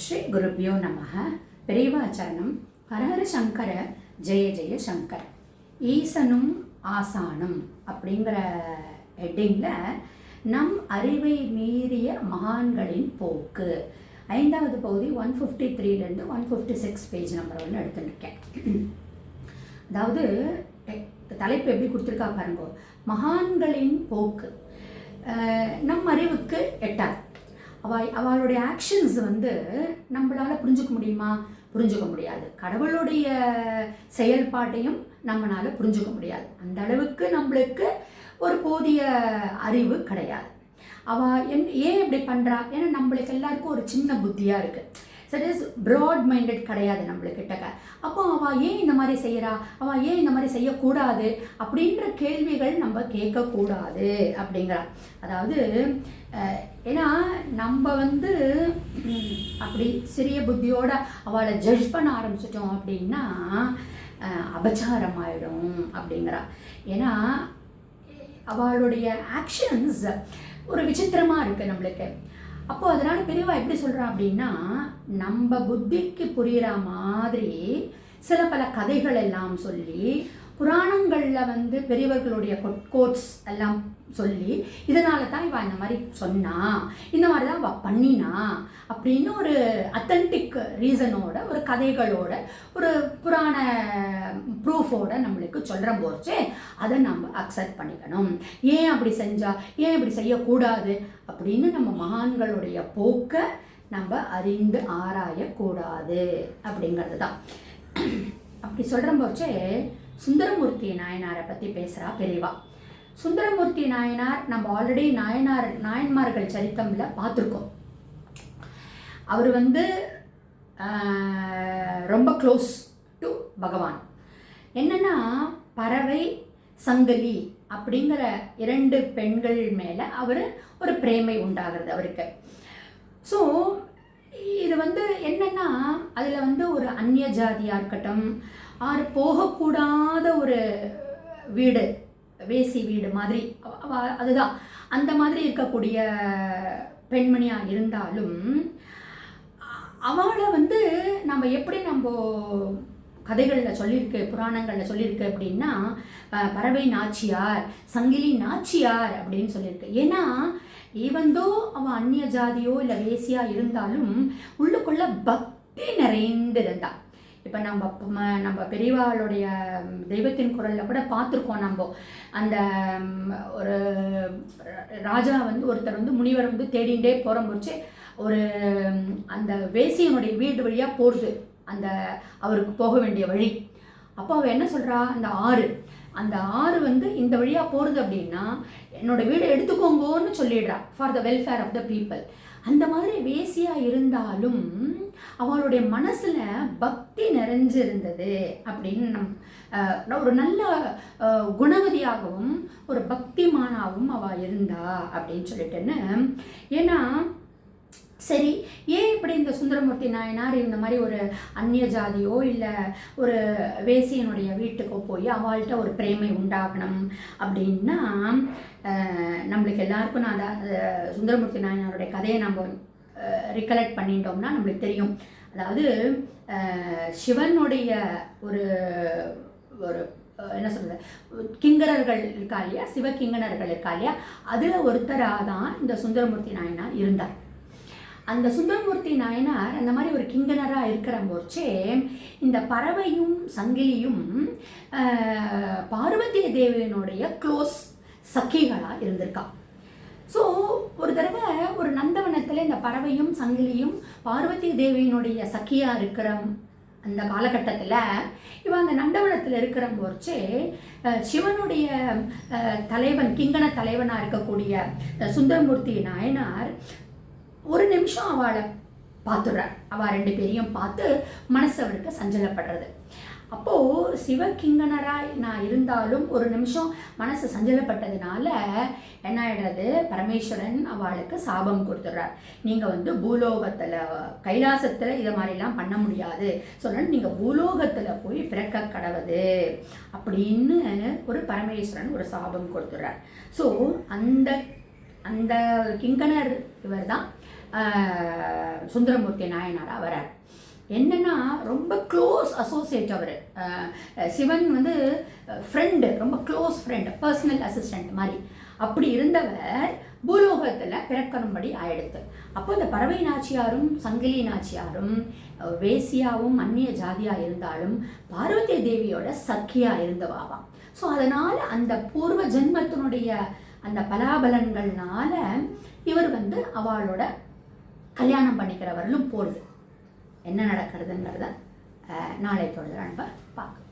ஸ்ரீ குருபியோ நமக பெரியவாச்சரணம். ஹரஹர சங்கர ஜெய ஜெய சங்கர். ஈசனும் ஆசானும் அப்படிங்கிற ஹெட்டிங்கில் நம் அறிவை மீறிய மகான்களின் போக்கு. ஐந்தாவது பகுதி one fifty த்ரீலேருந்து one fifty six page number ஒன்று எடுத்துருக்கேன் அதாவது தலைப்பு எப்படி கொடுத்துருக்கா பாருங்க. மகான்களின் போக்கு. நம் அறிவுக்கு எட்டாது. அவ அவளுடைய ஆக்ஷன்ஸ் வந்து நம்மளால புரிஞ்சுக்க முடியுமா? புரிஞ்சுக்க முடியாது. கடவுளுடைய செயல்பாட்டையும் நம்மளால புரிஞ்சுக்க முடியாது. அந்த அளவுக்கு நம்மளுக்கு ஒரு போதிய அறிவு கிடையாது. அவ என் ஏன் இப்படி பண்றா? ஏன்னா நம்மளுக்கு எல்லாருக்கும் ஒரு சின்ன புத்தியா இருக்கு. சட் இஸ் ப்ராட் மைண்டட் கிடையாது நம்மளுக்கிட்டக்க அப்போ அவள் ஏன் இந்த மாதிரி செய்கிறா அவள் ஏன் இந்த மாதிரி செய்யக்கூடாது? அப்படின்ற கேள்விகள் நம்ம கேட்கக்கூடாது அப்படிங்கிறா. அதாவது ஏன்னா நம்ம வந்து அப்படி சிறிய புத்தியோட அவளை ஜட்ஜ் பண்ண ஆரம்பிச்சிட்டோம் அப்படின்னா அஹ், அபச்சாரம் ஆயிடும் அப்படிங்கிறா. ஏன்னா அவளுடைய ஆக்ஷன்ஸ் ஒரு விசித்திரமாக இருக்குது நம்மளுக்கு. அப்போது அதனால் பெரியவா எப்படி சொல்கிறான் அப்படின்னா நம்ம புத்திக்கு புரிகிற மாதிரி சில பல கதைகள் எல்லாம் சொல்லி புராணங்களில் வந்து பெரியவர்களுடைய கோட்ஸ் எல்லாம் சொல்லி இதனால தான் இவள் இந்த மாதிரி சொன்னா இந்த மாதிரி தான் அவள் பண்ணினா அப்படின்னு ஒரு அத்தன்டிக் ரீசனோட ஒரு கதைகளோட ஒரு புராண ப்ரூஃபோட நம்மளுக்கு சொல்கிற போச்சு. அதை நம்ம அக்செப்ட் பண்ணிக்கணும். ஏன் அப்படி செஞ்சா? ஏன் இப்படி செய்யக்கூடாது? அப்படின்னு நம்ம மகான்களுடைய போக்கை நம்ம அறிந்து ஆராயக்கூடாது அப்படிங்கிறது தான் அப்படி சொல்கிற போச்சே சுந்தரமூர்த்தி நாயனாரை பற்றி பேசுகிறா பெரியவா. சுந்தரமூர்த்தி நாயனார் நம்ம ஆல்ரெடி நாயனார் நாயன்மார்கள் சரித்தமில் பார்த்துருக்கோம். அவர் வந்து ரொம்ப க்ளோஸ் டு பகவான். என்னன்னா பறவை சங்கலி அப்படிங்கிற இரண்டு பெண்கள் மேலே அவர் ஒரு பிரேமை உண்டாகிறது அவருக்கு. ஸோ இது வந்து என்னன்னா அதில் வந்து ஒரு அந்நிய ஜாதியாக இருக்கட்டும் ஆறு போகக்கூடாத ஒரு வீடு வேசி வீடு மாதிரி அதுதான். அந்த மாதிரி இருக்கக்கூடிய பெண்மணியாக இருந்தாலும் அவளை வந்து நம்ம எப்படி நம்ம கதைகளில் சொல்லியிருக்கு புராணங்களில் சொல்லியிருக்கு அப்படின்னா பறவை நாச்சியார் சங்கிலி நாச்சியார் அப்படின்னு சொல்லியிருக்கு. ஏன்னா ஈவந்தோ அவன் அந்நிய ஜாதியோ இல்லை வேசியா இருந்தாலும் உள்ளுக்குள்ள பக்தி நிறைந்திருந்தாள் இப்போ நம்ம நம்ம பெரியவாளுடைய தெய்வத்தின் குரலில் கூட பார்த்துருக்கோம் நம்ம. அந்த ஒரு ராஜா வந்து ஒருத்தர் வந்து முனிவர் வந்து தேடிண்டே போகிற முடிச்சு ஒரு அந்த வேசியனுடைய வீடு வழியாக போடுது. அந்த அவருக்கு போக வேண்டிய வழி. அப்போ அவள் என்ன சொல்கிறா அந்த ஆறு. அந்த ஆறு வந்து இந்த வழியாக போகிறது அப்படின்னா என்னோட வீடை எடுத்துக்கோங்கன்னு சொல்லிடுறா. For the welfare of the people அந்த மாதிரி வேசியாக இருந்தாலும் அவளுடைய மனசில் பக்தி நிறைஞ்சிருந்தது அப்படின்னு நம் ஒரு நல்ல குணவதியாகவும் ஒரு பக்திமானாகவும் அவள் இருந்தா அப்படின்னு சொல்லிட்டுன்னு. ஏன்னா சரி ஏன் இப்படி இந்த சுந்தரமூர்த்தி நாயனார் இந்த மாதிரி ஒரு அந்நிய ஜாதியோ இல்லை ஒரு வேசியனுடைய வீட்டுக்கோ போய் அவள்கிட்ட ஒரு பிரேமை உண்டாகணும் அப்படின்னா நம்மளுக்கு எல்லாருக்கும் நான் அதை சுந்தரமூர்த்தி நாயனாருடைய கதையை நம்ம ரிகலெக்ட் பண்ணிட்டோம்னா நம்மளுக்கு தெரியும். அதாவது சிவனுடைய ஒரு ஒரு என்ன சொல்றது கிங்கரர்கள் இருக்கா இல்லையா? சிவகிங்கணர்கள் இருக்கா இல்லையா? அதில் ஒருத்தராக தான் இந்த சுந்தரமூர்த்தி நாயனார் இருந்தார். அந்த சுந்தரமூர்த்தி நாயனார் அந்த மாதிரி ஒரு கிங்கனராக இருக்கிற போச்சே இந்த பறவையும் சங்கிலியும் பார்வதி தேவியினுடைய க்ளோஸ் சக்கிகளாக இருந்திருக்கா. ஸோ ஒரு தடவை ஒரு நந்தவனத்தில் இந்த பறவையும் சங்கிலியும் பார்வதி தேவியினுடைய சக்கியாக இருக்கிற அந்த காலகட்டத்தில் இவன் அந்த நந்தவனத்தில் இருக்கிற போச்சே சிவனுடைய தலைவன் கிங்கண தலைவனாக இருக்கக்கூடிய சுந்தரமூர்த்தி நாயனார் ஒரு நிமிஷம் அவளை பார்த்துடுறார் அவள் ரெண்டு பேரையும் பார்த்து மனசு அவருக்கு சஞ்சலப்படுறது. அப்போது சிவகிங்கனராய் நான் இருந்தாலும் ஒரு நிமிஷம் மனசு சஞ்சலப்பட்டதுனால என்ன ஆகிடுறது பரமேஸ்வரன் அவளுக்கு சாபம் கொடுத்துட்றார். நீங்கள் வந்து பூலோகத்தில் கைலாசத்தில் இதை மாதிரிலாம் பண்ண முடியாது. சொன்னா நீங்கள் பூலோகத்தில் போய் பிறக்க கடவுது அப்படின்னு ஒரு பரமேஸ்வரன் ஒரு சாபம் கொடுத்துட்றார். ஸோ அந்த அந்த கிங்கணர் இவர் தான் சுந்தரமூர்த்தி நாயனார் வரார் என்னன்னா ரொம்ப க்ளோஸ் அசோசியேட் அவர். சிவன் வந்து ஃப்ரெண்டு ரொம்ப க்ளோஸ் ஃப்ரெண்டு பர்சனல் அசிஸ்டண்ட் மாதிரி. அப்படி இருந்தவர் பூலோகத்தில் பிறக்கணும்படி ஆயிடுத்து. அப்போ இந்த பறவை நாச்சியாரும் சங்கிலி நாச்சியாரும் வேசியாவும் அந்நிய ஜாதியாக இருந்தாலும் பார்வதி தேவியோட சக்கியாக இருந்தவாவாம். ஸோ அதனால் அந்த பூர்வ ஜென்மத்தினுடைய அந்த பலாபலன்கள்னால இவர் வந்து அவளோட கல்யாணம் பண்ணிக்கிறவர்களும் போகுது என்ன நடக்கிறதுங்கிறத நாளை தொடர்ந்து நம்ம பார்க்கலாம்.